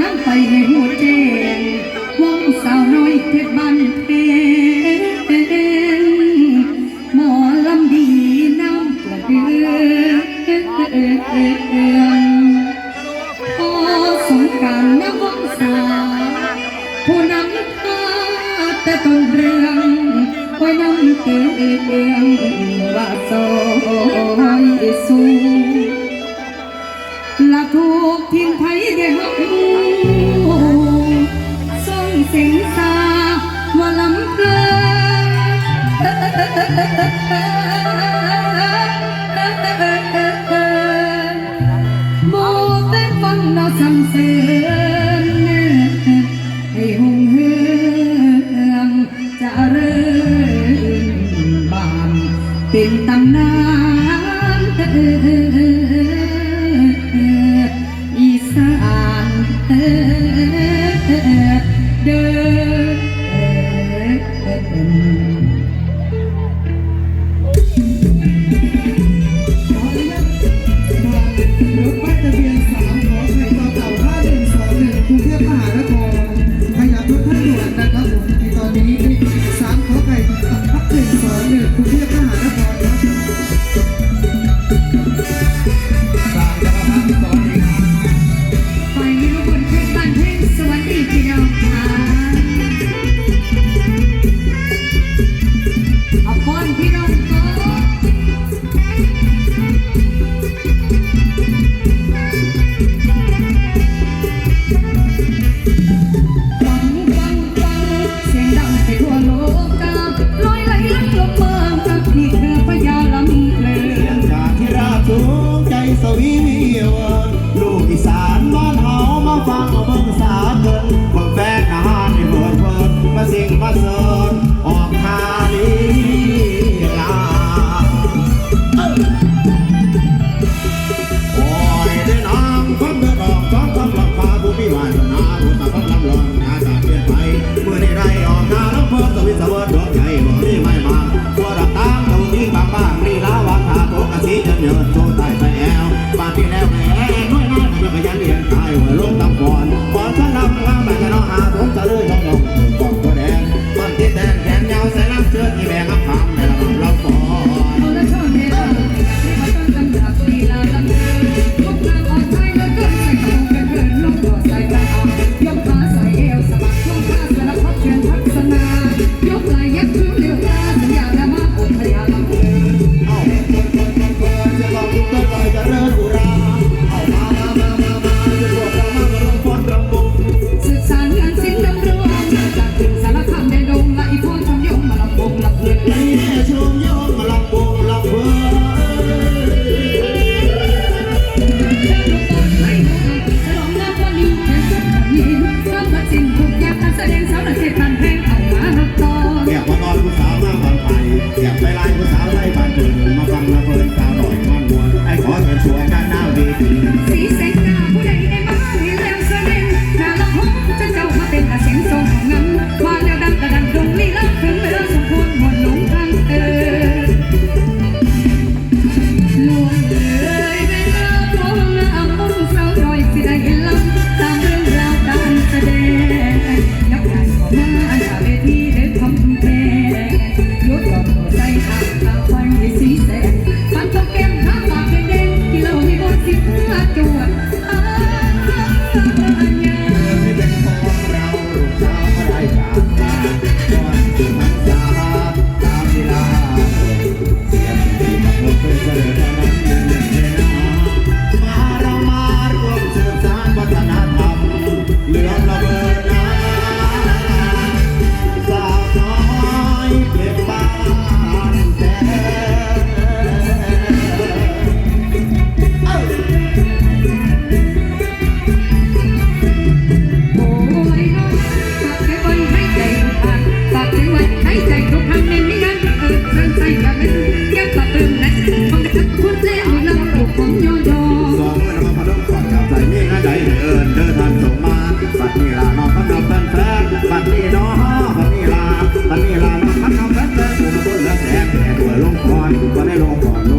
นั่งไปให้หูแจ้งว่งสาวน้อยเทชบันเพนหมอลำดีน้ำกระเดือนพอสงการนักว่งสาวผู้นำพาแต่ต้นเรื่องคอยนำเตืองว่าซอยสูงละทุกทิ้งไทยได้หัก mô tết văn nó sầm sớm hay hùng hương trả rơi bàn tình tâm nam y san ดินโซ่ตายไปแอวปาที่แล้วแห่น้อยน้อยแต่ก็ยันเรียนตายหัวลงตำก่อนก่อนจะนำงามแต่จะนอหาทงจะเลยต้องลงบอกตัวแดงมันที่แดงแขนยาวใส่รับเชือกที่แบกอับพังในระบำเราก่อนยกลาย ตัวลงคอนก็ได้ลงก่อน